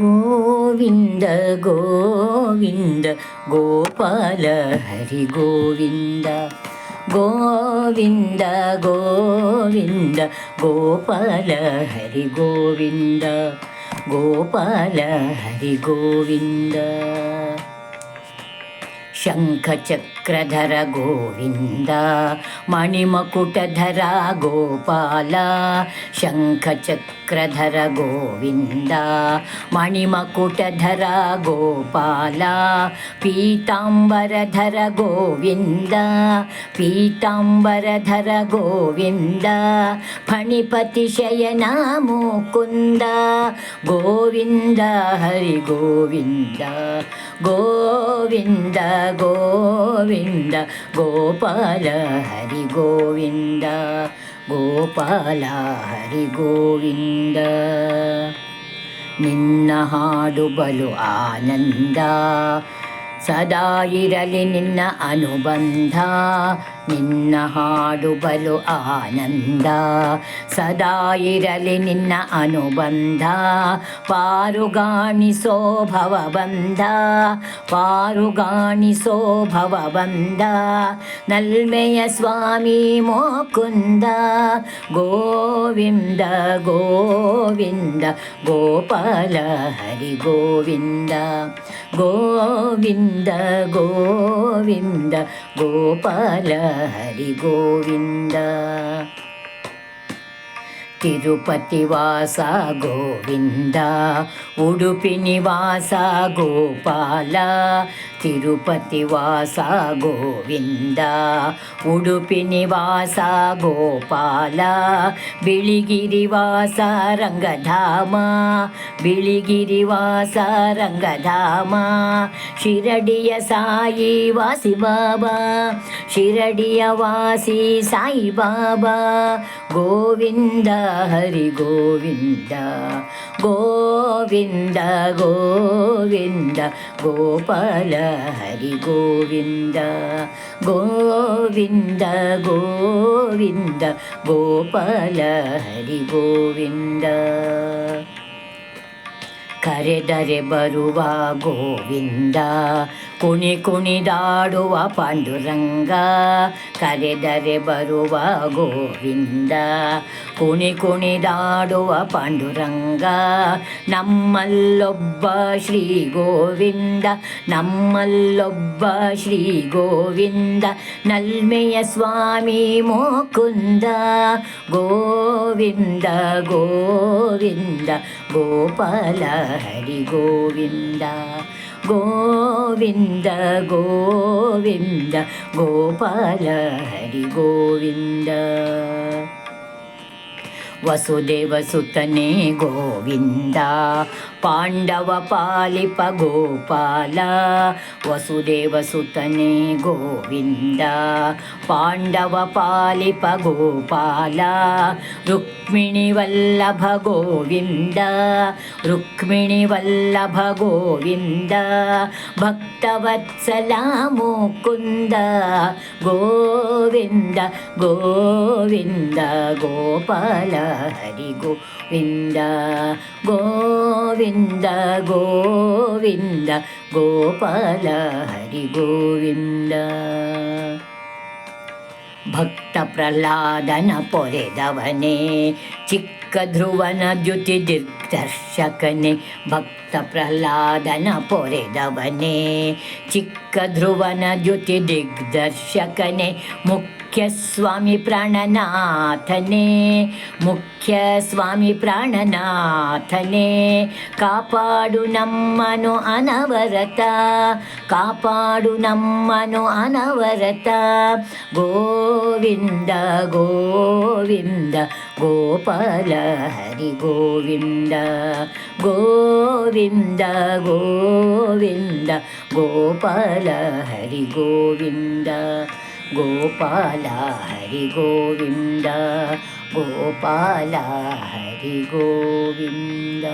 ഗോവിന്ദ ഗോവിന്ദ ഗോപാല ഹരി ഗോവിന്ദ. ഗോവിന്ദ ഗോവിന്ദ ഗോപാല ഹരി ഗോവിന്ദ. ഗോപാല ഹരി ഗോവിന്ദ. ശംഖചക്ര వక్రధర గోవింద మణిమకుటధర గోపాల శంఖచక్రధర గోవింద మణిమకుటధర గోపాల పీతాంబరధర గోవింద పీతాంబరధర గోవింద ఫణిపతి శయన ముకుంద గోవింద హరి గోవింద గోవింద గోవింద. ഗോവിന്ദ ഗോപാല ഹരി ഗോവിന്ദ ಗೋಪಾಲ ಹರಿ ಗೋವಿಂದ ನಿನ್ನ ಹಾಡು ಬಲು ಆನಂದ ಸದಾ ಇರಲಿ ನಿನ್ನ ಅನುಬಂಧ ನಿನ್ನ ಹಾಡು ಬಲು ಆನಂದ ಸದಾ ಇರಲಿ ನಿನ್ನ ಅನುಬಂಧ ಪಾರುಗಾಣಿಸೋ ಭವಬಂಧ ಪಾರುಗಾಣಿಸೋ ಭವಬಂಧ ನಲ್ಮೆಯ ಸ್ವಾಮಿ ಮೋಕುಂದ ಗೋವಿಂದ ಗೋವಿಂದ ಗೋಪಾಲ ಹರಿ ಗೋವಿಂದ ಗೋವಿಂದ ಗೋವಿಂದ ಗೋಪಾಲ ಹರಿ ಗೋವಿಂದ ತಿರುಪತಿ ವಾಸ ಗೋವಿಂದ ಉಡುಪಿ ನಿವಾಸ ಗೋಪಾಲ ತಿರುಪತಿ ವಾಸ ಗೋವಿಂದ ಉಡುಪಿ ನಿವಾಸ ಗೋಪಾಲ ಬಿಳಿಗಿರಿ ವಾಸ ರಂಗಧಾಮ ಬಿಳಿಗಿರಿ ವಾಸ ರಂಗಧಾಮ ಶಿರಡಿಯ ಸಾಯಿ ವಾಸಿ ಬಾಬಾ ಶಿರಡಿಯ ವಾಸಿ ಸಾಯಿ ಬಾಬಾ ಗೋವಿಂದ హరి గోవింద గోవింద గోవింద గోపాల హరి గోవింద గోవింద గోవింద గోపాల హరి గోవింద. ಕರೆದರೆ ಬರುವ ಗೋವಿಂದ. ಕುಣಿ ಕುಣಿದಾಡುವ ಪಾಂಡುರಂಗ. ಕರೆದರೆ ಬರುವ ಗೋವಿಂದ. ಕುಣಿ ಕುಣಿದಾಡುವ ಪಾಂಡುರಂಗ. ನಮ್ಮಲ್ಲೊಬ್ಬ ಶ್ರೀ ಗೋವಿಂದ. ನಮ್ಮಲ್ಲೊಬ್ಬ ശിവ ശ്രീ ഗോവിന്ദ നൽമയ സ്വാമി മോക്കുന്ദ. ഗോവിന്ദ ഗോവിന്ദ ഗോപാല ഹരി ഗോവിന്ദ. ഗോവിന്ദ ഗോവിന്ദ ഗോപാല ഹരി ഗോവിന്ദ. ಸುತನೇ ಗೋವಿಂದ ಪಾಂಡವ ಪಾಲಿಪ ಗೋಪಾಲ ವಸುದೇವ ಸುತನೇ ಗೋವಿಂದ ಪಾಂಡವ ಪಾಲಿಪ ಗೋಪಾಲ ರುಕ್ಮಿಣಿ ವಲ್ಲಭ ಗೋವಿಂದ ರುಕ್ಮಿಣಿ ವಲ್ಲಭ ಗೋವಿಂದ ಭಕ್ತವತ್ಸಲ ಮುಕುಂದ ಗೋವಿಂದ ಗೋವಿಂದ ಗೋಪಾಲ ಹರಿ ಗೋವಿಂದ ಗೋವಿಂದ ಗೋವಿಂದ ಗೋಪಾಲ ಹರಿ ಗೋವಿಂದ ಭಕ್ತ ಪ್ರಹ್ಲಾದನ ಪೊರೆದವನೇ ಚಿಕ್ಕ ಧ್ರುವನ ದ್ಯುತಿ ದಿಗ್ದರ್ಶಕನೇ ಭಕ್ತ ಪ್ರಹ್ಲಾದನ ಪೊರೆದವನೇ ಚಿಕ್ಕ ಧ್ರುವನ ದ್ಯುತಿ ದಿಗ್ದರ್ಶಕನೇ ಮುಖ್ಯ ಸ್ವಾಮಿ ಪ್ರಾಣನಾಥನೇ ಮುಖ್ಯ ಸ್ವಾಮಿ ಪ್ರಾಣನಾಥನೇ. ಕಾಪಾಡು ನಮ್ಮನು ಅನವರತ, ಕಾಪಾಡು ನಮ್ಮನು ಅನವರತ. ಗೋವಿಂದ ಗೋವಿಂದ, ಗೋಪಾಲ ಹರಿ ಗೋವಿಂದ. ಗೋವಿಂದ ಗೋವಿಂದ, ಗೋಪಾಲ ಹರಿ ಗೋವಿಂದ. గోపాల హరి గోవింద గోపాల హరి గోవింద.